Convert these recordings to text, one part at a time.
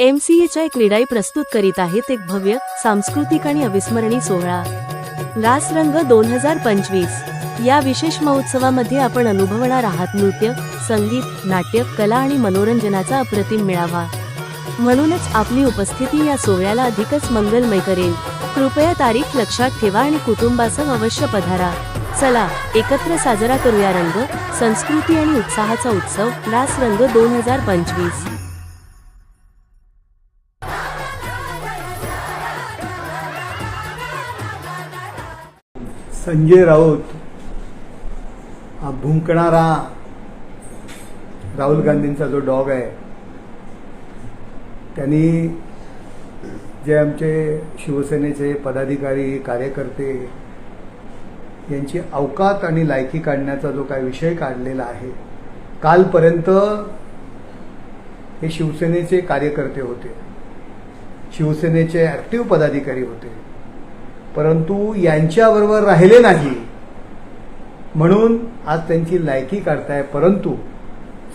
M C H CREDAI प्रस्तुत करीत आहेत एक भव्य सांस्कृतिक आणि अविस्मरणीय सोहळा. रास रंग दोन हजार पंचवीस. या विशेष महोत्सवामध्ये आपण अनुभवणार आहात नृत्य संगीत नाट्य कला आणि मनोरंजनाचा अप्रतिम मिळावा. म्हणूनच आपली उपस्थिती या सोहळ्याला अधिकच मंगलमय करेल. कृपया तारीख लक्षात ठेवा आणि कुटुंबासह अवश्य पधारा. चला एकत्र साजरा करूया रंग संस्कृती आणि उत्साहाचा उत्सव रास रंग दोन हजार पंचवीस. संजय राऊत हा भुंकणारा राहुल गांधींचा जो डॉग आहे त्यांनी जे आमचे शिवसेनेचे पदाधिकारी कार्यकर्ते यांची अवकात आणि लायकी काढण्याचा जो काय विषय काढलेला आहे कालपर्यंत हे शिवसेनेचे कार्यकर्ते होते शिवसेनेचे ॲक्टिव्ह पदाधिकारी होते. परंतु यांच्याबरोबर राहिले नाही. म्हणून आज त्यांची लायकी काढताय. परंतु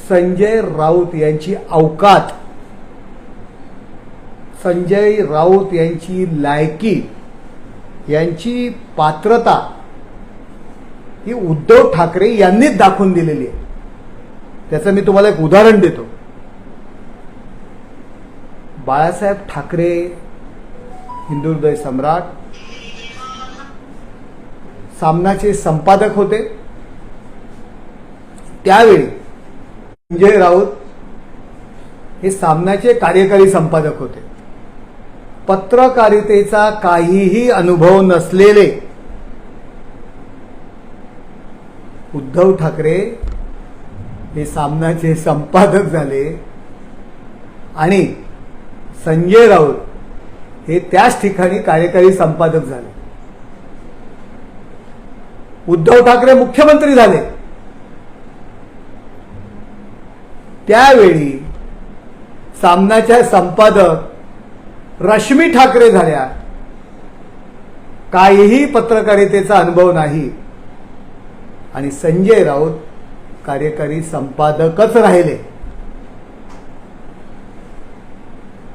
संजय राऊत यांची अवकात संजय राऊत यांची लायकी यांची पात्रता ही उद्धव ठाकरे यांनीच दाखवून दिलेली आहे. त्याचं मी तुम्हाला एक उदाहरण देतो. बाळासाहेब ठाकरे हिंदुहृदय सम्राट सामनाचे संपादक होते. त्यावेळी संजय राऊत हे सामनाचे कार्यकारी संपादक होते. पत्रकारितेचा काहीही अनुभव नसलेले उद्धव ठाकरे हे सामनाचे संपादक झाले आणि संजय राऊत हे त्याच ठिकाणी कार्यकारी संपादक झाले. उद्धव ठाकरे मुख्यमंत्री झाले. त्यावेळी सामनाच्या संपादक रश्मी ठाकरे झाल्या. काहीही पत्रकारितेचा अनुभव नाही. आणि संजय राऊत कार्यकारी संपादकच राहिले.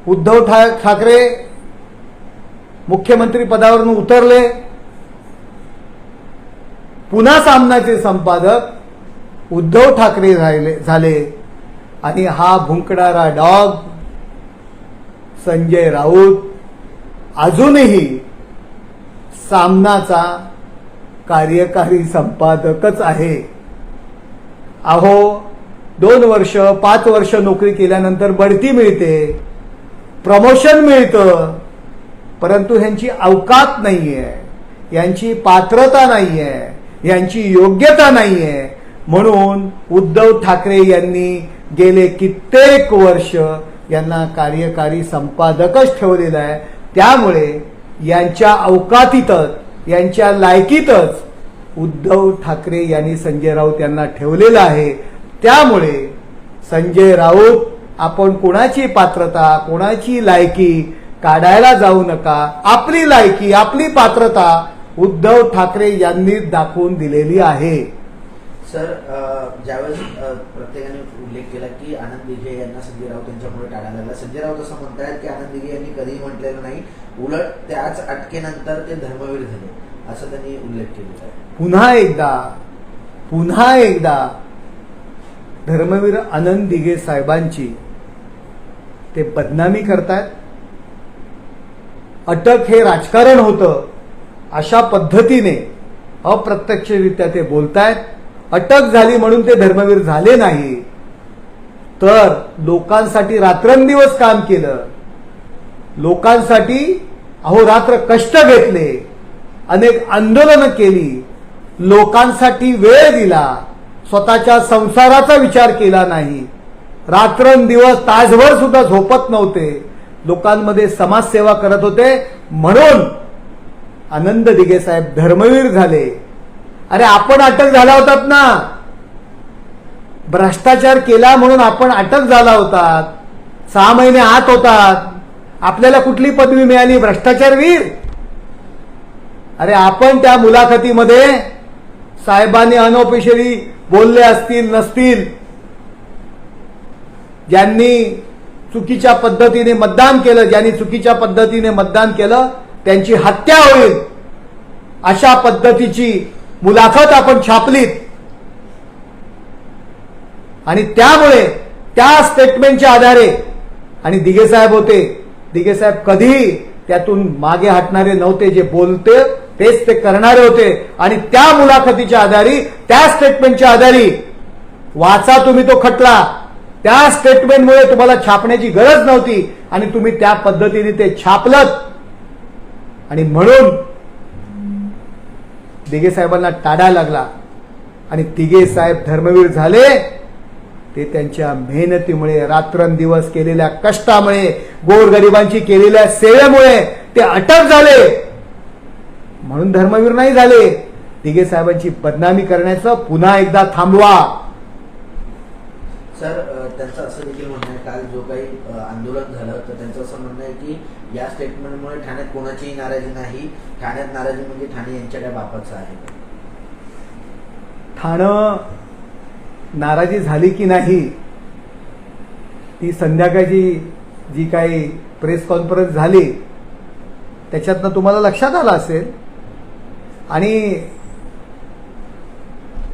उद्धव ठाकरे मुख्यमंत्री पदावरून उतरले. पुन्हा सामनाचे संपादक उद्धव ठाकरे राहिले झाले. आणि हा भुंकणारा डॉग संजय राऊत अजूनही सामनाचा कार्यकारी संपादकच आहे. अहो दोन वर्ष पाच वर्ष नोकरी केल्यानंतर बढती मिळते प्रमोशन मिळतं परंतु ह्यांची अवकात नाही आहे यांची पात्रता नाही आहे यांची योग्यता नाहीये. म्हणून उद्धव ठाकरे यांनी गेले कित्येक वर्ष यांना कार्यकारी संपादकच ठेवलेला आहे. त्यामुळे यांच्या अवकातीतच यांच्या लायकीतच उद्धव ठाकरे यांनी संजय राऊत यांना ठेवलेलं आहे. त्यामुळे संजय राऊत आपण कोणाची पात्रता कोणाची लायकी काढायला जाऊ नका. आपली लायकी आपली पात्रता उद्धव ठाकरे यांनी दाखवून दिलेली आहे. सर ज्यावेळेस प्रत्येकाने उल्लेख केला की आनंद दिघे यांना संजय राऊत यांच्यामुळे टाळा लागला. संजय राऊत असं म्हणतायत की आनंद दिघे यांनी कधीही म्हटलेलं नाही. उलट त्याच अटकेनंतर ते धर्मवीर झाले असं त्यांनी उल्लेख केलेला आहे. पुन्हा एकदा पुन्हा एकदा धर्मवीर आनंद दिघे साहेबांची ते बदनामी करतायत. अटक हे राजकारण होतं. अशा पद्धतीने अप्रत्यक्षरित्या ते बोलतायत. अटक झाली म्हणून ते धर्मवीर झाले नाही. तर लोकांसाठी रात्रंदिवस काम केलं. लोकांसाठी अहोरात्र कष्ट घेतले. अनेक आंदोलनं केली. लोकांसाठी वेळ दिला. स्वतःच्या संसाराचा विचार केला नाही. रात्रंदिवस तासभर सुद्धा झोपत नव्हते. लोकांमध्ये समाजसेवा करत होते. म्हणून आनंद दिघे साहेब धर्मवीर झाले. अरे आपण अटक झाला होतात ना. भ्रष्टाचार केला म्हणून आपण अटक झाला होतात. सहा महिने आत होतात. आपल्याला कुठली पदवी मिळाली? भ्रष्टाचारवीर अरे आपण त्या मुलाखतीमध्ये साहेबांनी अनऑफिशियली बोलले असतील नसतील? ज्यांनी चुकीच्या पद्धतीने मतदान केलं ज्यांनी चुकीच्या पद्धतीने मतदान केलं त्यांची हत्या होईल अशा पद्धतीची मुलाखत आपण छापलीत. आणि त्यामुळे त्या स्टेटमेंटच्या आधारे आणि दिघे साहेब होते दिघे साहेब कधीही त्यातून मागे हटणारे नव्हते जे बोलते तेच ते करणारे होते. आणि त्या मुलाखतीच्या आधारी त्या स्टेटमेंटच्या आधारी वाचा तुम्ही तो खटला. त्या स्टेटमेंटमुळे तुम्हाला छापण्याची गरज नव्हती. आणि तुम्ही त्या पद्धतीने ते छापलत. आणि म्हणून दिघे साहेबांना टाडा लागला. आणि तिघे साहेब धर्मवीर झाले. ते त्यांच्या मेहनतीमुळे रात्रंदिवस केलेल्या कष्टामुळे गोरगरिबांची केलेल्या सेवेमुळे ते अटक झाले. म्हणून धर्मवीर नाही झाले. तिघे साहेबांची बदनामी करण्याचं पुन्हा एकदा थांबवा. सर त्यांचं असं देखील म्हणणं काल जो काही आंदोलन झालं तर त्यांचं असं म्हणणं आहे की या स्टेटमेंटमुळे ठाण्यात कोणाचीही नाराजी नाही. ठाण्यात नाराजी म्हणजे ठाणे यांच्या काय बापाचं आहे. ठाणं नाराजी झाली की नाही ती संध्याकाळची जी काही प्रेस कॉन्फरन्स झाली त्याच्यातनं तुम्हाला लक्षात आलं असेल? आणि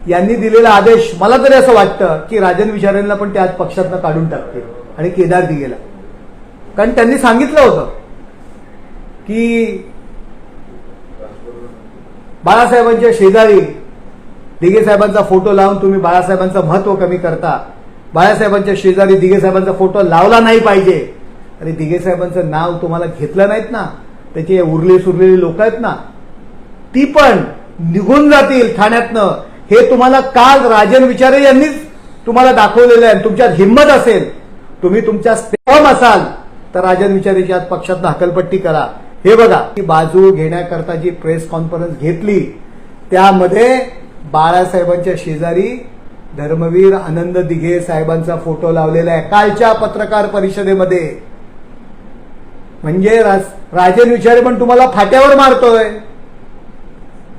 यांनी दिलेला आदेश मला तरी असं वाटतं की राजन विचारेंना पण ते आज पक्षातनं काढून टाकते आणि केदार दिगेला कारण त्यांनी सांगितलं होतं की बाळासाहेबांच्या शेजारी दिघे साहेबांचा फोटो लावून तुम्ही बाळासाहेबांचं महत्त्व कमी करता. बाळासाहेबांच्या शेजारी दिघे साहेबांचा फोटो लावला नाही पाहिजे. आणि दिघे साहेबांचं नाव तुम्हाला घेतलं नाहीत ना त्याचे उरले सुरलेले लोक आहेत ना ती पण निघून जातील ठाण्यातनं. हे तुम्हाला काल राजन विचारे यांनीच तुम्हाला दाखवलेलं आहे तुमच्यात हिंमत असेल. तुम्ही तुमच्या स्टेम असाल तर राजन विचारेची आज पक्षात हकलपट्टी करा. हे बघा ही बाजू घेण्याकरता जी प्रेस कॉन्फरन्स घेतली त्यामध्ये बाळासाहेबांच्या शेजारी धर्मवीर आनंद दिघे साहेबांचा फोटो लावलेला आहे कालच्या पत्रकार परिषदेमध्ये. म्हणजे राज- राजन विचारे पण तुम्हाला फाट्यावर मारतोय.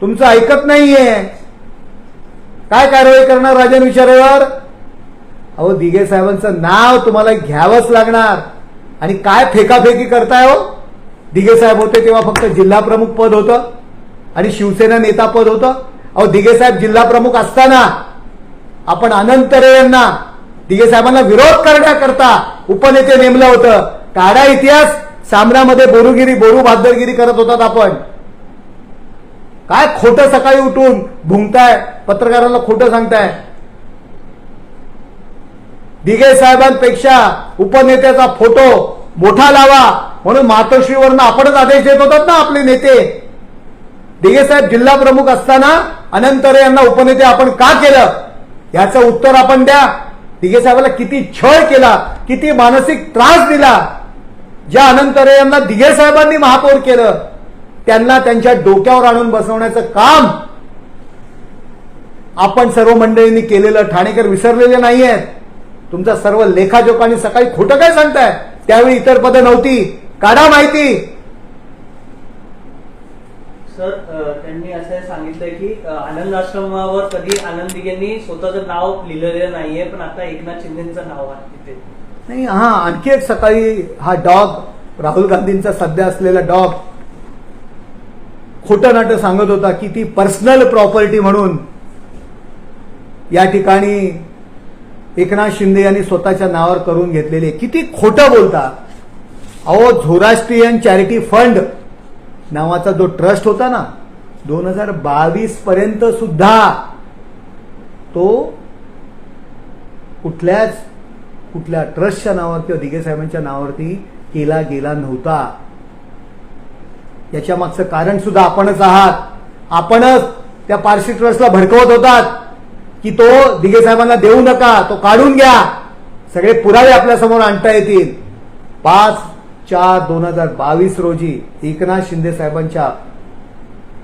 तुमचं ऐकत नाहीये. काय कारवाई करणार राजन विचारेवर? अहो दिघे साहेबांचं नाव तुम्हाला घ्यावंच लागणार. आणि काय फेकाफेकी करताय हो? दिघे साहेब होते तेव्हा फक्त जिल्हा प्रमुख पद होतं आणि शिवसेना नेता पद होतं. अहो दिघे साहेब जिल्हा प्रमुख असताना आपण अनंत रे यांना दिघे साहेबांना विरोध करण्याकरता उपनेते नेमलं होतं. काढा इतिहास सामन्यामध्ये बोरुगिरी बोरू भादरगिरी करत होतात आपण. काय खोटं सकाळी उठून भुंकताय पत्रकारांना खोटं सांगताय? दिघे साहेबांपेक्षा उपनेत्याचा फोटो मोठा लावा. म्हणून मातोश्रीवरनं आपणच आदेश देत होतात ना आपले नेते. दिघे साहेब जिल्हा प्रमुख असताना अनंतरे यांना उपनेते आपण का केलं? याचं उत्तर आपण द्या. दिघे साहेबाला किती छळ केला किती मानसिक त्रास दिला. ज्या अनंतरे यांना दिघे साहेबांनी महापौर केलं त्यांना त्यांच्या डोक्यावर आणून बसवण्याचं काम आपण सर्व मंडळींनी केलेलं. ठाणेकर विसरलेले नाही आहेत तुमचा सर्व लेखाजोखांनी सकाळी खोटं काय सांगताय? त्यावेळी इतर पदं नव्हती. काढा माहिती. सर त्यांनी असं सांगितलंय की आनंद आश्रमावर कधी आनंद दिघेंनी स्वतःचं नाव लिहिलेलं नाहीये पण आता एकनाथ शिंदेचं नाव आहे तिथे. नाही हा आणखी एक सकाळी हा डॉग राहुल गांधींचा सध्या असलेला डॉग खोटं नाटं सांगत होता की ती पर्सनल प्रॉपर्टी म्हणून या ठिकाणी एकनाथ शिंदे यांनी स्वतःच्या नावावर करून घेतलेले किती खोटं बोलता अहो झोराष्ट्रीयन चॅरिटी फंड नावाचा जो ट्रस्ट होता ना दोन हजार बावीस पर्यंत सुद्धा तो कुठल्याच कुठल्या ट्रस्टच्या नावावर किंवा दिघे साहेबांच्या नावावरती केला गेला नव्हता. याच्या मागचं कारण सुद्धा आपणच आहात. आपणच त्या पारशी ट्रस्टला भडकवत होतात. की तो दिघे साहेबांना देऊ नका तो काढून घ्या. सगळे पुरावे आपल्यासमोर आणता येतील. पाच चार दोन हजार बावीस रोजी एकनाथ शिंदे साहेबांच्या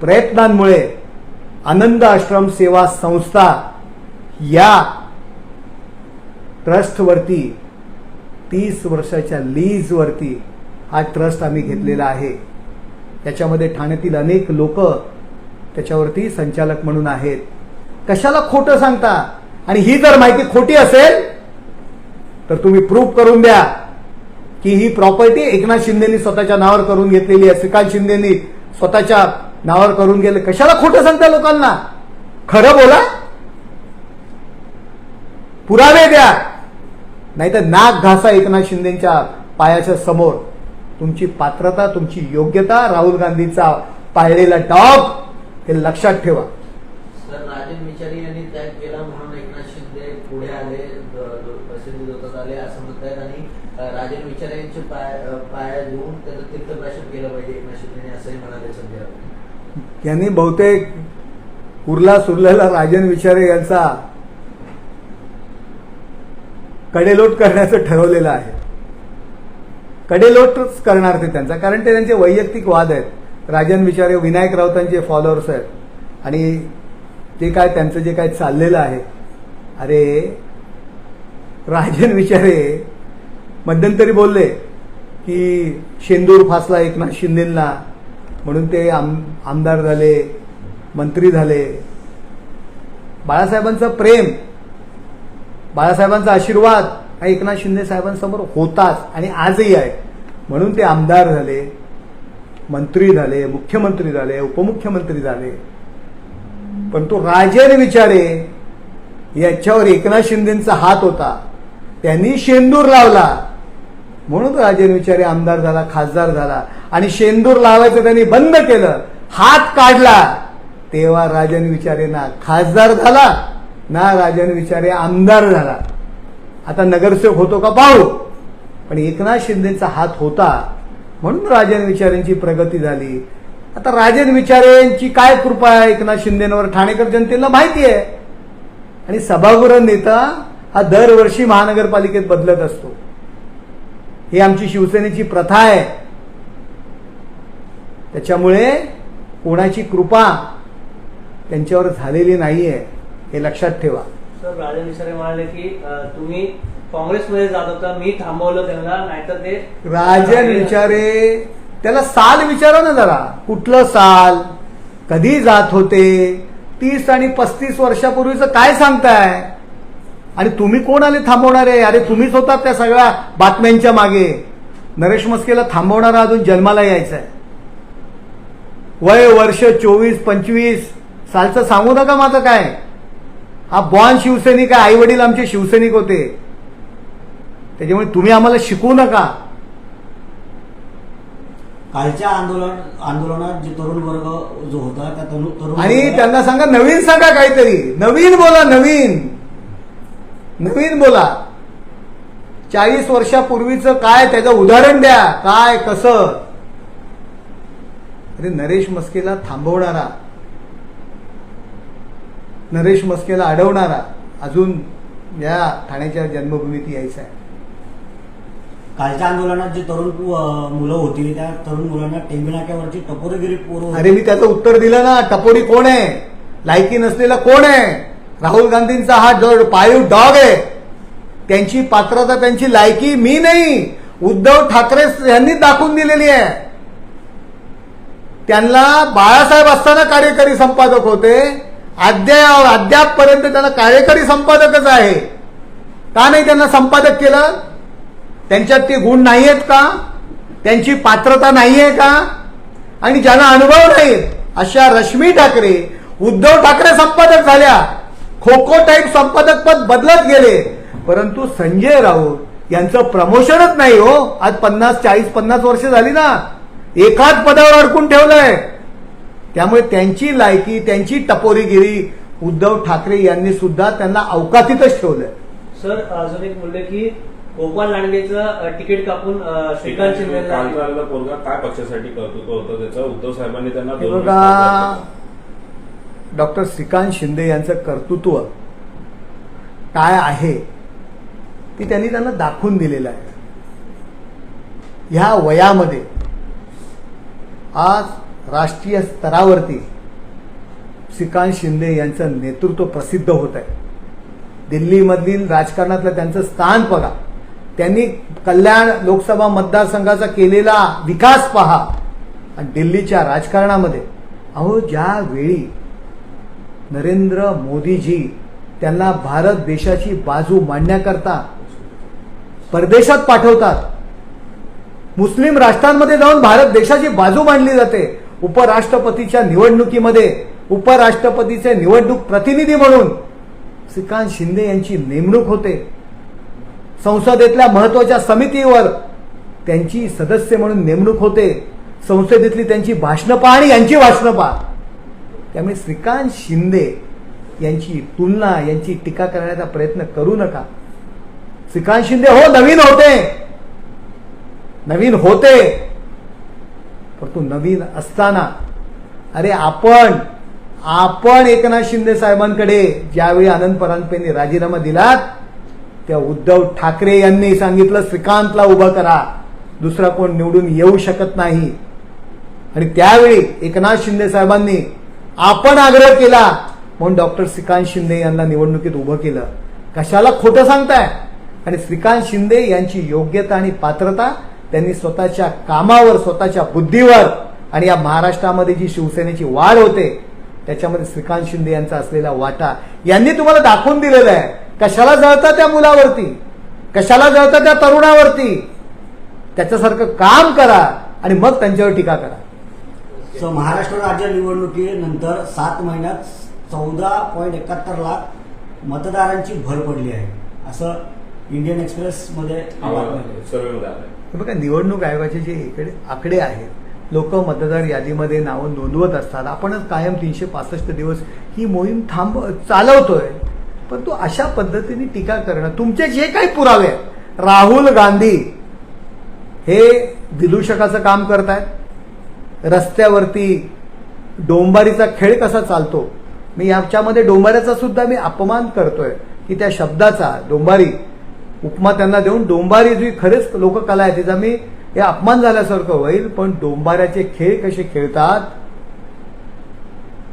प्रयत्नांमुळे आनंद आश्रम सेवा संस्था या ट्रस्टवरती तीस वर्षाच्या लीजवरती हा ट्रस्ट आम्ही घेतलेला आहे. त्याच्यामध्ये ठाण्यातील अनेक लोक त्याच्यावरती संचालक म्हणून आहेत. कशाला खोटं सांगता? आणि ही जर माहिती खोटी असेल तर तुम्ही प्रूफ करून द्या की ही प्रॉपर्टी एकनाथ शिंदेनी स्वतःच्या नावावर करून घेतलेली आहे. श्रीकांत शिंदेनी स्वतःच्या नावावर करून गेले कशाला खोटं सांगता लोकांना? खरं बोला. पुरावे द्या. नाहीतर नाक घासा एकनाथ शिंदेच्या पायाच्या समोर. तुमची पात्रता तुमची योग्यता राहुल गांधीचा पाळलेला डॉग हे लक्षात ठेवा सर राजन विचारी यांनी त्याग केला म्हणून एकनाथ शिंदे पुढे आले द- द- प्रसिद्धी दोतात आले असं म्हणतायत आणि अं, राजन विचारे यांचे पाय अं, पाय धुवून त्याचं तीर्थप्राशन केलं पाहिजे एकनाथ शिंदे असंही म्हणाले संजय राऊत यांनी बहुतेक उरला सुरलेला राजन विचारे यांचा कडेलोट करण्याचं ठरवलेलं आहे. कडेलोटच करणार ते त्यांचा कारण ते त्यांचे वैयक्तिक वाद आहेत. राजन विचारे विनायक राऊतांचे फॉलोअर्स आहेत आणि जे काय त्यांचं जे काय चाललेलं आहे अरे राजन विचारे मध्यंतरी बोलले की शेंदूर फासला एकनाथ शिंदेंना म्हणून ते आम आमदार झाले मंत्री झाले. बाळासाहेबांचं प्रेम बाळासाहेबांचा आशीर्वाद हा एकनाथ शिंदे साहेबांसमोर होताच आणि आजही आहे. म्हणून ते आमदार झाले मंत्री झाले मुख्यमंत्री झाले उपमुख्यमंत्री झाले. पण तो राजेर विचारे याच्यावर एकनाथ शिंदेचा हात होता. त्यांनी शेंदूर लावला. म्हणून राजेन विचारे आमदार झाला खासदार झाला. आणि शेंदूर लावायचं त्यांनी बंद केलं. हात काढला. तेव्हा राजन विचारे ना खासदार झाला ना राजन विचारे आमदार झाला. आता नगरसेवक होतो का पाहू पण एकनाथ शिंदेचा हात होता. म्हणून राजन विचारेंची प्रगती झाली. आता राजन विचारेंची काय कृपा आहे? एकनाथ शिंदेवर ठाणेकर जनतेला माहिती आहे. आणि सभागृह नेता हा दरवर्षी महानगरपालिकेत बदलत असतो. ही आमची शिवसेनेची प्रथा आहे. त्याच्यामुळे कोणाची कृपा त्यांच्यावर झालेली नाहीये हे लक्षात ठेवा. सर राजन विचारे म्हणाले की तुम्ही काँग्रेसमध्ये जात होता मी थांबवलं त्यांना नाहीतर ते राजन विचारे त्याला साल विचारा ना जरा. कुठलं साल? कधी जात होते? तीस आणि पस्तीस वर्षापूर्वीचं काय सांगताय? आणि तुम्ही कोण आले थांबवणार? आहे अरे तुम्हीच होतात त्या सगळ्या बातम्यांच्या मागे. नरेश मस्केला थांबवणारा अजून जन्माला यायचा आहे वय वर्ष चोवीस पंचवीस. सालचं सांगू नका माझं काय. हा बॉन शिवसैनिक आहे आई वडील आमचे शिवसैनिक होते. त्याच्यामुळे तुम्ही आम्हाला शिकवू नका. कालच्या आंदोलन आंदोलनात जे तरुण वर्ग जो होता त्या तरुण तरुण आणि त्यांना सांगा नवीन सांगा काहीतरी. नवीन बोला नवीन. नवीन बोला. चाळीस वर्षापूर्वीचं काय त्याचं उदाहरण द्या. काय कसं? अरे नरेश मस्केला थांबवणारा नरेश मस्केला अडवणारा अजून या ठाण्याच्या जन्मभूमीत यायचा आहे. कालच्या आंदोलनात जे तरुण मुलं होती त्या तरुण मुलांना टेंबिनाक्यावरची टपोरगिरी पोरं अरे मी त्याचं उत्तर दिलं ना टपोरी कोण आहे? लायकी नसलेला कोण आहे? राहुल गांधींचा हा पाळीव डॉग आहे त्यांची पात्रता त्यांची लायकी मी नाही. उद्धव ठाकरे यांनी दाखवून दिलेली आहे. त्यांना बाळासाहेब असताना कार्यकारी संपादक होते. अद्याप अद्यापपर्यंत त्यांना कार्यकारी संपादकच आहे. का नाही त्यांना संपादक केलं? त्यांच्यात ते गुण नाही आहेत का? त्यांची पात्रता नाही आहे का? आणि ज्यांना अनुभव नाही अशा रश्मी ठाकरे उद्धव ठाकरे संपादक झाल्या. खो खो टाईप संपादक पद बदलत गेले. परंतु संजय राऊत यांचं प्रमोशनच नाही हो. आज पन्नास चाळीस पन्नास वर्ष झाली ना. एकाच पदावर अडकून ठेवलंय. त्यामुळे त्यांची लायकी त्यांची टपोरीगिरी उद्धव ठाकरे यांनी सुद्धा त्यांना अवकाशीतच ठेवलंय. सर अजून एक म्हणले की गोपाल लांडगेचं तिकीट कापून श्रीकांत पोरगा काय पक्षासाठी कर्तृत्व होतं त्याचं? उद्धव साहेबांनी त्यांना डॉक्टर श्रीकांत शिंदे यांचं कर्तृत्व काय आहे ते त्यांनी त्यांना दाखवून दिलेलं आहे. ह्या वयामध्ये आज राष्ट्रीय स्तरावरती श्रीकांत शिंदे यांचं नेतृत्व प्रसिद्ध होत आहे. दिल्लीमधील राजकारणातलं त्यांचं स्थान बघा. त्यांनी कल्याण लोकसभा मतदारसंघाचा केलेला विकास पहा आणि दिल्लीच्या राजकारणामध्ये. अहो ज्या वेळी नरेंद्र मोदीजी त्यांना भारत देशाची बाजू मांडण्याकरता परदेशात पाठवतात मुस्लिम राष्ट्रांमध्ये जाऊन भारत देशाची बाजू मांडली जाते. उपराष्ट्रपतीच्या निवडणुकीमध्ये उपराष्ट्रपतीचे निवडणूक प्रतिनिधी म्हणून श्रीकांत शिंदे यांची नेमणूक होते. संसदेतल्या महत्त्वाच्या समितीवर त्यांची सदस्य म्हणून नेमणूक होते. संसदेतली त्यांची भाषणं पहा आणि यांची भाषणं पहा त्यामुळे श्रीकांत शिंदे यांची तुलना यांची टीका करण्याचा प्रयत्न करू नका. श्रीकांत शिंदे हो नवीन होते. नवीन होते. परंतु नवीन असताना अरे आपण आपण एकनाथ शिंदे साहेबांकडे ज्यावेळी आनंद परांजपेंनी राजीनामा दिलात त्या उद्धव ठाकरे यांनी सांगितलं श्रीकांतला उभं करा. दुसरा कोण निवडून येऊ शकत नाही. आणि त्यावेळी एकनाथ शिंदे साहेबांनी आपण आग्रह केला. म्हणून डॉक्टर श्रीकांत शिंदे यांना निवडणुकीत उभं केलं. कशाला खोटं सांगताय? आणि श्रीकांत शिंदे यांची योग्यता आणि पात्रता त्यांनी स्वतःच्या कामावर स्वतःच्या बुद्धीवर आणि या महाराष्ट्रामध्ये जी शिवसेनेची वाढ होते त्याच्यामध्ये श्रीकांत शिंदे यांचा असलेला वाटा यांनी तुम्हाला दाखवून दिलेला आहे. कशाला जळता त्या मुलावरती? कशाला जळता त्या तरुणावरती? त्याच्यासारखं काम करा आणि मग त्यांच्यावर टीका करा. सो महाराष्ट्र राज्य निवडणुकीनंतर सात महिन्यात चौदा पॉईंट एकाहत्तर लाख मतदारांची भर पडली आहे. असं इंडियन एक्सप्रेस मध्ये सर्वेमध्ये आलंय. हे बघा निवडणूक आयोगाचे जे इकडे आकडे आहेत लोक मतदार यादीमध्ये नावं नोंदवत असतात. आपणच कायम तीनशे पासष्ट दिवस ही मोहीम थांब चालवतोय. पण तो अशा पद्धतीने टीका करणं तुमचे जे काही पुरावे आहेत राहुल गांधी हे विदूषकाचं काम करतायत. रस्त्यावरती डोंबारीचा खेळ कसा चालतो? मी याच्यामध्ये डोंबाऱ्याचा सुद्धा मी अपमान करतोय की त्या शब्दाचा डोंबारी उपमा त्यांना देऊन डोंबारी जी खरेच लोककला आहे तिचा मी हे अपमान झाल्यासारखं होईल पण डोंबाऱ्याचे खेळ कसे खेळतात?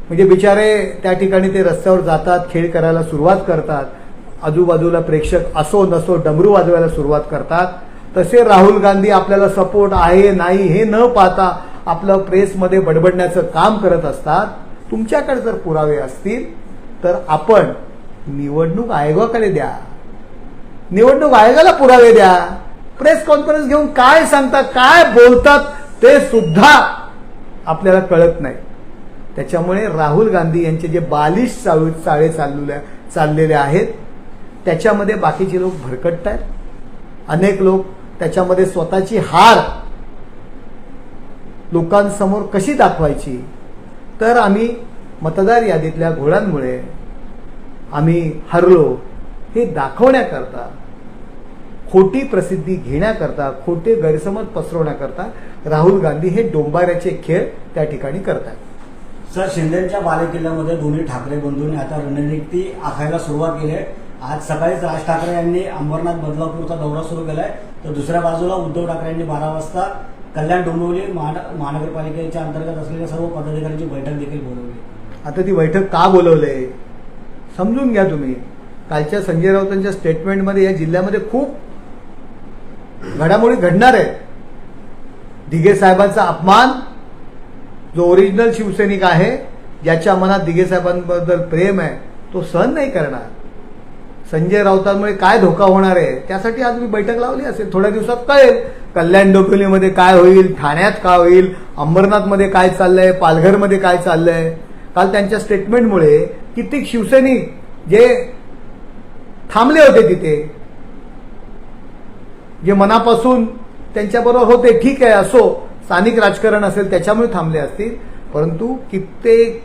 म्हणजे बिचारे त्या ठिकाणी ते रस्त्यावर जातात खेळ करायला सुरुवात करतात. आजूबाजूला प्रेक्षक असो नसो डमरू वाजवायला सुरुवात करतात. तसे राहुल गांधी आपल्याला सपोर्ट आहे नाही हे न पाहता आपलं प्रेसमध्ये बडबडण्याचं काम करत असतात. तुमच्याकडे जर पुरावे असतील तर आपण निवडणूक आयोगाकडे द्या. निवडणूक आयोगाला पुरावे द्या. प्रेस कॉन्फरन्स घेऊन काय सांगतात काय बोलतात ते सुद्धा आपल्याला कळत नाही. त्याच्यामुळे राहुल गांधी यांचे जे बालिश चाळू चाळे चाललेले चाललेले आहेत त्याच्यामध्ये बाकीचे लोक भरकटत आहेत अनेक लोक त्याच्यामध्ये स्वतःची हार लोकांसमोर कशी दाखवायची? तर आम्ही मतदार यादीतल्या घोळांमुळे आम्ही हरलो. हे दाखवण्याकरता खोटी प्रसिद्धी घेण्याकरता खोटे गैरसमज पसरवण्याकरता राहुल गांधी हे डोंबाऱ्याचे खेळ त्या ठिकाणी करतात. सर शिंदेच्या बालेकिल्ल्यामध्ये दोन्ही ठाकरे बंधूंनी आता रणनीती आखायला सुरुवात केली आहे. आज सकाळीच राज ठाकरे यांनी अंबरनाथ बदलापूरचा दौरा सुरू केलाय तर दुसऱ्या बाजूला उद्धव ठाकरे यांनी बारा वाजता कल्याण डोंबिवली महान- महानगरपालिकेच्या अंतर्गत असलेल्या सर्व पदाधिकाऱ्यांची बैठक देखील बोलवली. आता ती बैठक का बोलवले? समजून घ्या तुम्ही. कालच्या संजय राऊतांच्या स्टेटमेंटमध्ये या जिल्ह्यामध्ये खूप घडामोडी घडणार आहेत दिघे साहेबांचा अपमान जो ओरिजिनल शिवसैनिक आहे ज्याच्या मनात दिघे साहेबांबद्दल प्रेम आहे तो सहन नाही करणार. संजय राऊतांमुळे काय धोका होणार आहे त्यासाठी आज मी बैठक लावली असेल. थोड्या दिवसात कळेल कल्याण डोंबिवलीमध्ये काय होईल ठाण्यात काय होईल अंबरनाथमध्ये काय चाललंय पालघरमध्ये काय चाललंय. काल त्यांच्या स्टेटमेंटमुळे कित्येक शिवसैनिक जे थांबले होते तिथे. जे मनापासून त्यांच्याबरोबर होते ठीक आहे असो. स्थानिक राजकारण असेल त्याच्यामुळे थांबले असतील. परंतु कित्येक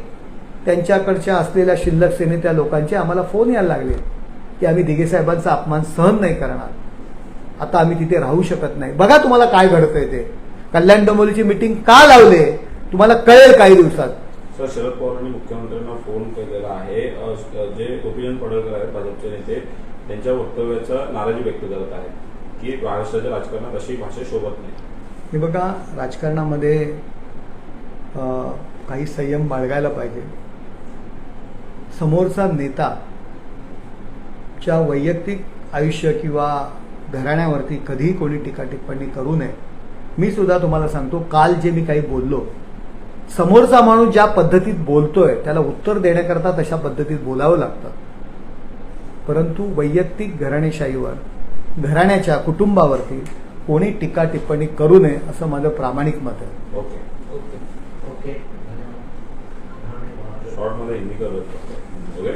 त्यांच्याकडच्या असलेल्या शिल्लक सेनेच्या लोकांचे आम्हाला फोन यायला लागले की आम्ही दिघे साहेबांचा अपमान सहन नाही करणार. आता आम्ही तिथे राहू शकत नाही. बघा तुम्हाला काय घडतंय ते. कल्याण डोंबोलीची मिटिंग का लावले? तुम्हाला कळेल काही दिवसात. सर शरद पवारांनी मुख्यमंत्र्यांना फोन केलेला आहे. अ, पडळकर आहेत भाजपचे नेते त्यांच्या वक्तव्याचा नाराजी व्यक्त करत आहेत की महाराष्ट्राच्या राजकारणात अशी भाषा शोभत नाही. हे बघा राजकारणामध्ये काही संयम बाळगायला पाहिजे. समोरचा नेता च्या वैयक्तिक आयुष्य किंवा घराण्यावरती कधीही कोणी टीका टिप्पणी करू नये. मी सुद्धा तुम्हाला सांगतो काल जे मी काही बोललो समोरचा माणूस ज्या पद्धतीत बोलतोय त्याला उत्तर देण्याकरता तशा पद्धतीत बोलावं लागतं. परंतु वैयक्तिक घराणेशाहीवर घराण्याच्या कुटुंबावरती कोणी टीका टिप्पणी करू नये असं माझं प्रामाणिक मत आहे. ओके. ओके. शॉर्टमध्ये हिंदी ओके?